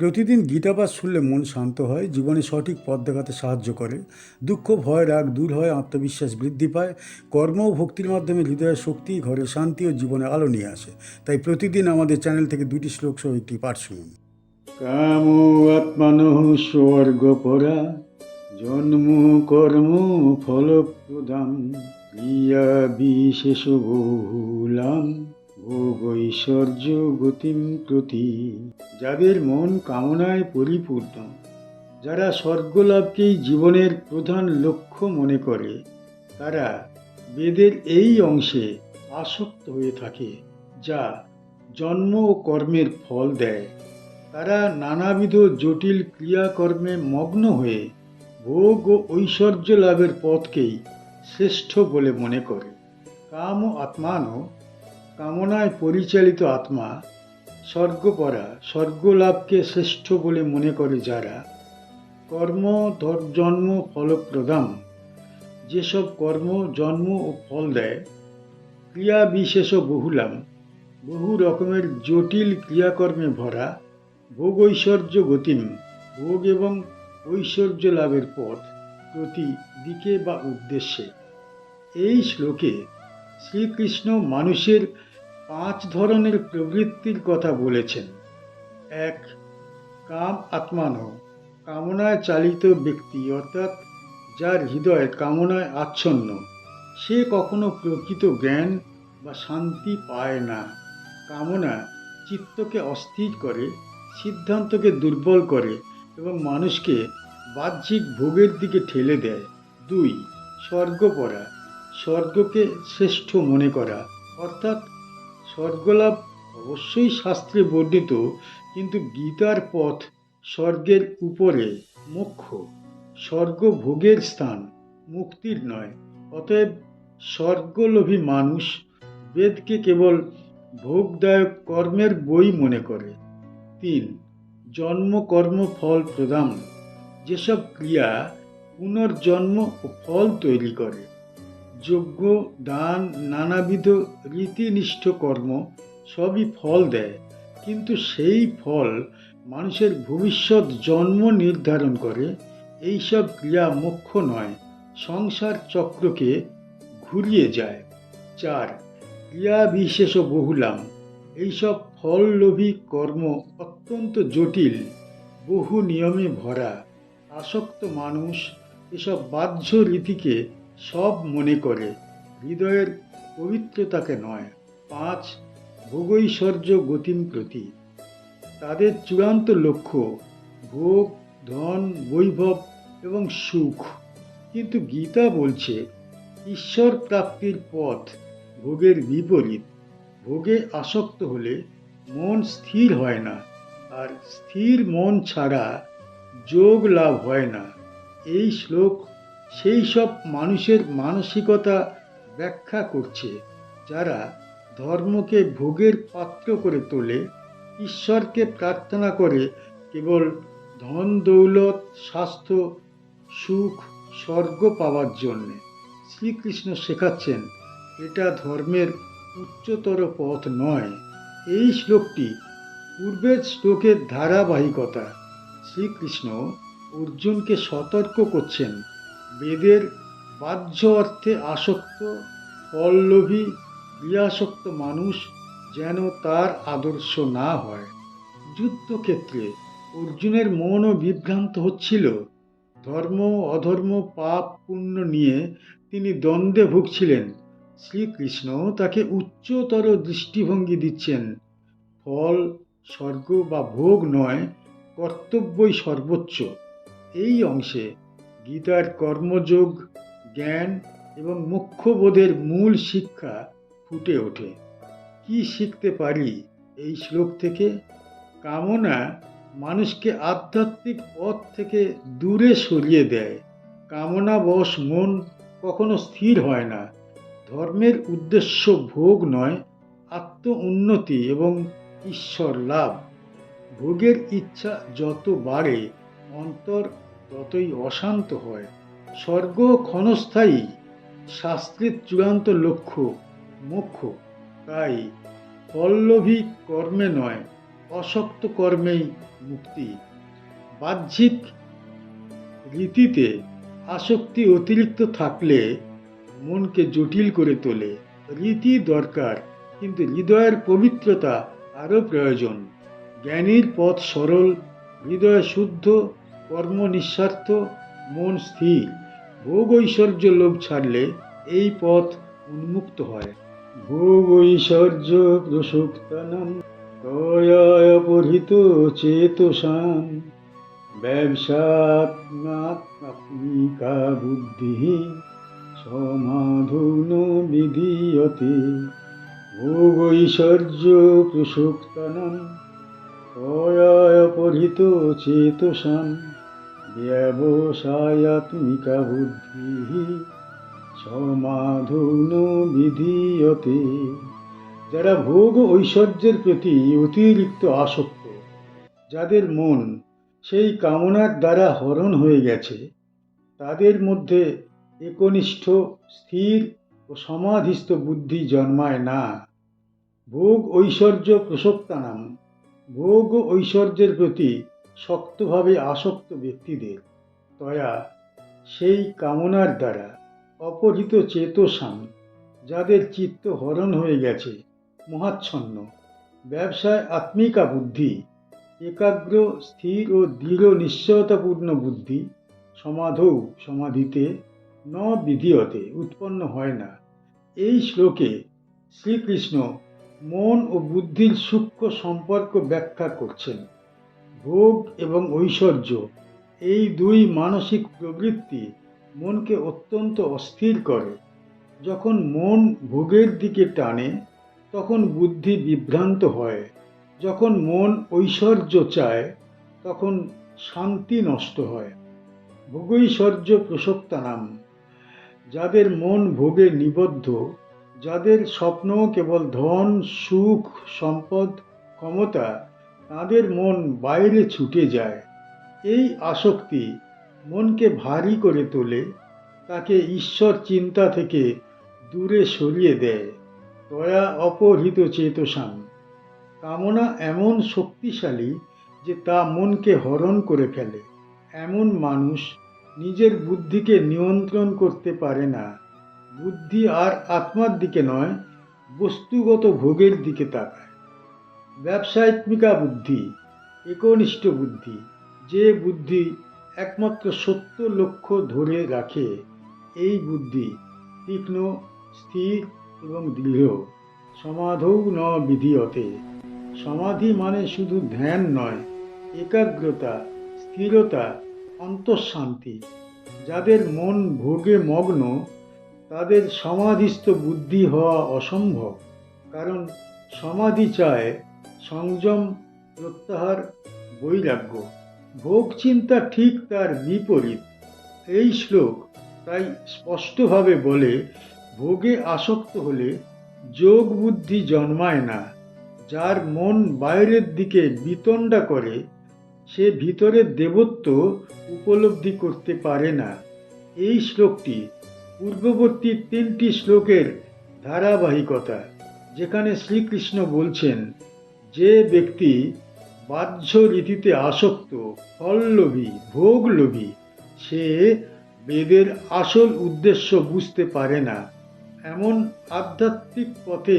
প্রতিদিন গীতাপাঠ শুনলে মন শান্ত হয়, জীবনে সঠিক পথ দেখাতে সাহায্য করে। দুঃখ, ভয়, রাগ দূর হয়, আত্মবিশ্বাস বৃদ্ধি পায়। কর্ম ও ভক্তির মাধ্যমে হৃদয়ের শক্তি, ঘরে শান্তি ও জীবনে আলো নিয়ে আসে। তাই প্রতিদিন আমাদের চ্যানেল থেকে দুটি শ্লোক সহ একটি পাঠ শুনুন। কাম স্বর্গ পরা জন্ম কর্ম ফল প্রদান ক্রিয়া বিশেষ বহুলাম। ভোগ ঐশ্বর্য গতিম প্রতি। যাদের মন কামনায় পরিপূর্ণ, যারা স্বর্গলাভকেই জীবনের প্রধান লক্ষ্য মনে করে, তারা বেদের এই অংশে আসক্ত হয়ে থাকে, যা জন্ম ও কর্মের ফল দেয়। তারা নানাবিধ জটিল ক্রিয়াকর্মে মগ্ন হয়ে ভোগ ও ঐশ্বর্য লাভের পথকেই শ্রেষ্ঠ বলে মনে করে। কাম ও আত্মানও কামনায় পরিচালিত আত্মা স্বর্গপরা, স্বর্গলাভকে শ্রেষ্ঠ বলে মনে করে যারা, কর্ম জন্ম, ফলপ্রদাম, যেসব কর্ম, জন্ম ও ফল দেয়, ক্রিয়া বিশেষ বহুলাম, বহু রকমের জটিল ক্রিয়াকর্মে ভরা, ভোগ ঐশ্বর্য গতিম, ভোগ এবং ঐশ্বর্য লাভের পথ প্রতি দিকে বা উদ্দেশ্যে। এই শ্লোকে শ্রীকৃষ্ণ মানুষের পাঁচ ধরনের প্রবৃত্তির কথা বলেছেন। এক, কাম আত্মানো কামনায় চালিত ব্যক্তি, অর্থাৎ যার হৃদয় কামনায় আচ্ছন্ন, সে কখনো প্রকৃত জ্ঞান বা শান্তি পায় না। কামনা চিত্তকে অস্থির করে, সিদ্ধান্তকে দুর্বল করে এবং মানুষকে বাহ্যিক ভোগের দিকে ঠেলে দেয়। দুই স্বর্গপরা স্বর্গকে শ্রেষ্ঠ মনে করা, অর্থাৎ স্বর্গলাভ অবশ্যই শাস্ত্রে বর্ণিত, কিন্তু গীতার পথ স্বর্গের উপরে মোক্ষ। স্বর্গ ভোগের স্থান মুক্তির নয়। অতএব স্বর্গলোভী মানুষ বেদকে কেবল ভোগদায়ক কর্মের বই মনে করে। তিন জন্ম কর্ম ফল প্রদান। যেসব ক্রিয়া পুনর্জন্ম ও ফল তৈরি করে। যজ্ঞ, দান, নানাবিধ রীতিনিষ্ঠ কর্ম সবই ফল দেয়। কিন্তু সেই ফল মানুষের ভবিষ্যৎ জন্ম নির্ধারণ করে। এইসব ক্রিয়া মুখ্য নয়, সংসার চক্রকে ঘুরিয়ে যায়। চার, ক্রিয়া বিশেষ বহুলাম। এইসব ফললোভী কর্ম অত্যন্ত জটিল, বহু নিয়মে ভরা। আসক্ত মানুষ এসব বাহ্য রীতিকে সব মনে করে। হৃদয়ের পবিত্রতাকে নয়, পাঁচ ভোগৈশ্বর্য গতিম প্রতি। তাদের চূড়ান্ত লক্ষ্য ভোগ, ধন, বৈভব এবং সুখ। কিন্তু গীতা বলছে, ঈশ্বর প্রাপ্তির পথ ভোগের বিপরীত। ভোগে আসক্ত হলে মন স্থির হয় না, আর স্থির মন ছাড়া যোগ লাভ হয় না। এই শ্লোক সেই সব মানুষের মানসিকতা ব্যাখ্যা করছে, যারা ধর্মকে ভোগের পাত্র করে তোলে, ঈশ্বরকে প্রার্থনা করে কেবল ধন, দৌলত, স্বাস্থ্য, সুখ, স্বর্গ পাওয়ার জন্যে। শ্রীকৃষ্ণ শেখাচ্ছেন, এটা ধর্মের উচ্চতর পথ নয়। এই শ্লোকটি পূর্বের শ্লোকের ধারাবাহিকতা। শ্রীকৃষ্ণ অর্জুনকে সতর্ক করছেন বেদের বাহ্য অর্থে আসক্ত পল্লভী ক্রিয়াসক্ত মানুষ যেন তার আদর্শ না হয়। যুদ্ধক্ষেত্রে অর্জুনের মনও বিভ্রান্ত হচ্ছিল। ধর্ম, অধর্ম, পাপ, পুণ্য নিয়ে তিনি দ্বন্দ্বে ভুগছিলেন। শ্রীকৃষ্ণ তাকে উচ্চতর দৃষ্টিভঙ্গি দিচ্ছেন। ফল, স্বর্গ বা ভোগ নয়, কর্তব্যই সর্বোচ্চ। এই অংশে গীতার কর্মযোগ, জ্ঞান এবং মুখ্যবোধের মূল শিক্ষা ফুটে ওঠে। কি শিখতে পারি এই শ্লোক থেকে? কামনা মানুষকে আধ্যাত্মিক পথ থেকে দূরে সরিয়ে দেয়। কামনা বশ মন কখনো স্থির হয় না। ধর্মের উদ্দেশ্য ভোগ নয়, আত্ম উন্নতি এবং ঈশ্বর লাভ। ভোগের ইচ্ছা যত বাড়ে, অন্তর ততই অশান্ত হয়, স্বর্গ ক্ষণস্থায়ী, শাস্ত্রের চূড়ান্ত লক্ষ্য মোক্ষ। তাই পল্লভী কর্মে নয় অশক্ত কর্মেই মুক্তি। বাহ্যিক রীতিতে আসক্তি অতিরিক্ত থাকলে মনকে জটিল করে তোলে। রীতি দরকার, কিন্তু হৃদয়ের পবিত্রতা আরও প্রয়োজন। জ্ঞানীর পথ সরল, হৃদয় শুদ্ধ কর্ম নিঃস্বার্থ মন স্থির। ভোগ ঐশ্বর্য লোভ ছাড়লে এই পথ উন্মুক্ত হয়। ভোগ ঐশ্বর্য প্রসুক্তানাম তয়াপহৃত চেতসাম। ব্যবসাত্মাত্মিকা বুদ্ধি সমাধুন বিধীয়তে। ভোগ ঐশ্বর্য প্রসুক্তানাম তয়াপহৃত চেতসাম। ব্যবসায়াত্মিকা বুদ্ধি, সমাধুন বিধীয়তে। যারা ভোগ ঐশ্বর্যের প্রতি অতিরিক্ত আসক্ত, যাদের মন সেই কামনার দ্বারা হরণ হয়ে গেছে, তাদের মধ্যে একনিষ্ঠ, স্থির ও সমাধিস্থ বুদ্ধি জন্মায় না। ভোগ ঐশ্বর্য প্রসক্তানাম ভোগ ঐশ্বর্যের প্রতি শক্তভাবে আসক্ত ব্যক্তিদের তয়া সেই কামনার দ্বারা অপহৃত চেতসাম যাদের চিত্ত হরণ হয়ে গেছে, মহাচ্ছন্ন। ব্যবসায় আত্মিকা বুদ্ধি, একাগ্র, স্থির ও দৃঢ় নিশ্চয়তাপূর্ণ বুদ্ধি, সমাধৌ সমাধিতে, ন বিধিয়তে উৎপন্ন হয় না। এই শ্লোকে শ্রীকৃষ্ণ মন ও বুদ্ধির সূক্ষ্ম সম্পর্ক ব্যাখ্যা করছেন। ভোগ এবং ঐশ্বর্য, এই দুই মানসিক প্রবৃত্তি মনকে অত্যন্ত অস্থির করে। যখন মন ভোগের দিকে টানে, তখন বুদ্ধি বিভ্রান্ত হয়। যখন মন ঐশ্বর্য চায়, তখন শান্তি নষ্ট হয়। ভোগৈশ্বর্য প্রসক্তানাম, যাদের মন ভোগে নিবদ্ধ, যাদের স্বপ্ন কেবল ধন, সুখ, সম্পদ, ক্ষমতা তাদের মন বাইরে ছুটে যায়। এই আসক্তি মনকে ভারী করে তোলে, তাকে ঈশ্বর চিন্তা থেকে দূরে সরিয়ে দেয়। দয়া অপহৃত চেতসান কামনা এমন শক্তিশালী যে তা মনকে হরণ করে ফেলে। এমন মানুষ নিজের বুদ্ধিকে নিয়ন্ত্রণ করতে পারে না। বুদ্ধি আর আত্মার দিকে নয়, বস্তুগত ভোগের দিকে তাকায়। ব্যবসায়িত্মিকা বুদ্ধি একনিষ্ঠ বুদ্ধি, যে বুদ্ধি একমাত্র সত্য লক্ষ্য ধরে রাখে, এই বুদ্ধি তীক্ষ্ণ, স্থির এবং দৃঢ়, সমাধৌ ন বিধিয়তে। সমাধি মানে শুধু ধ্যান নয়, একাগ্রতা, স্থিরতা, অন্তঃশান্তি। যাদের মন ভোগে মগ্ন, তাদের সমাধিস্থ বুদ্ধি হওয়া অসম্ভব। কারণ সমাধি চায় সংযম প্রত্যাহার বৈরাগ্য। ভোগ চিন্তা ঠিক তার বিপরীত। এই শ্লোক তাই স্পষ্টভাবে বলে, ভোগে আসক্ত হলে যোগ বুদ্ধি জন্মায় না। যার মন বাইরের দিকে বিতণ্ডা করে, সে ভিতরের দেবত্ব উপলব্ধি করতে পারে না। এই শ্লোকটি পূর্ববর্তী তিনটি শ্লোকের ধারাবাহিকতা, যেখানে শ্রীকৃষ্ণ বলছেন যে ব্যক্তি বাহ্য রীতিতে আসক্ত ফললোভী ভোগলোভী সে বেদের আসল উদ্দেশ্য বুঝতে পারে না। এমন আধ্যাত্মিক পথে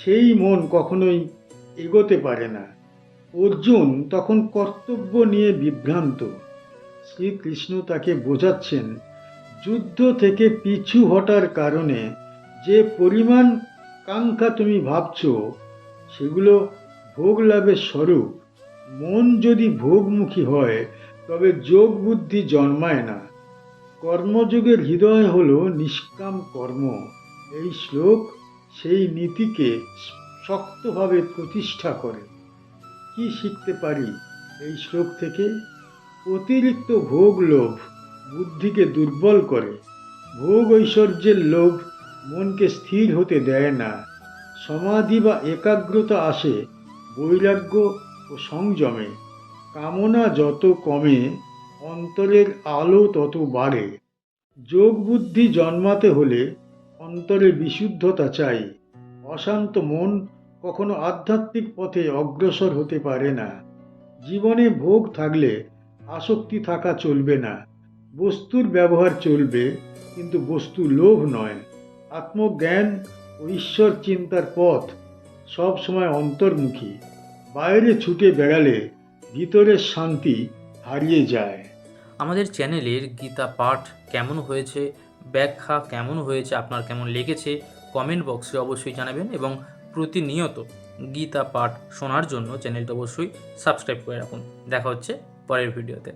সেই মন কখনোই এগোতে পারে না। অর্জুন তখন কর্তব্য নিয়ে বিভ্রান্ত। শ্রীকৃষ্ণ তাকে বোঝাচ্ছেন, যুদ্ধ থেকে পিছু হটার কারণে যে পরিমাণ কাঙ্ক্ষা তুমি ভাবছ, সেগুলো ভোগ লাভের স্বরূপ, মন যদি ভোগমুখী হয়, তবে যোগ বুদ্ধি জন্মায় না। কর্মযোগের হৃদয় হল নিষ্কাম কর্ম। এই শ্লোক সেই নীতিকে শক্তভাবে প্রতিষ্ঠা করে। কি শিখতে পারি এই শ্লোক থেকে? অতিরিক্ত ভোগ লোভ বুদ্ধিকে দুর্বল করে। ভোগ ঐশ্বর্যের লোভ মনকে স্থির হতে দেয় না। সমাধি বা একাগ্রতা আসে বৈরাগ্য ও সংযমে, কামনা যত কমে, অন্তরের আলো তত বাড়ে। যোগ বুদ্ধি জন্মাতে হলে অন্তরে বিশুদ্ধতা চাই। অশান্ত মন কখনো আধ্যাত্মিক পথে অগ্রসর হতে পারে না। জীবনে ভোগ থাকলে আসক্তি থাকা চলবে না। বস্তুর ব্যবহার চলবে, কিন্তু বস্তু লোভ নয়। আত্মজ্ঞান ও ঈশ্বর চিন্তার পথ সব সময় অন্তর্মুখী। বাইরে ছুটে বেড়ালে ভিতরের শান্তি হারিয়ে যায়। আমাদের চ্যানেলের গীতা পাঠ কেমন হয়েছে, ব্যাখ্যা কেমন হয়েছে, আপনার কেমন লেগেছে কমেন্ট বক্সে অবশ্যই জানাবেন এবং প্রতিনিয়ত গীতা পাঠ শোনার জন্য চ্যানেলটা অবশ্যই সাবস্ক্রাইব করে রাখুন। দেখা হচ্ছে পরের ভিডিওতে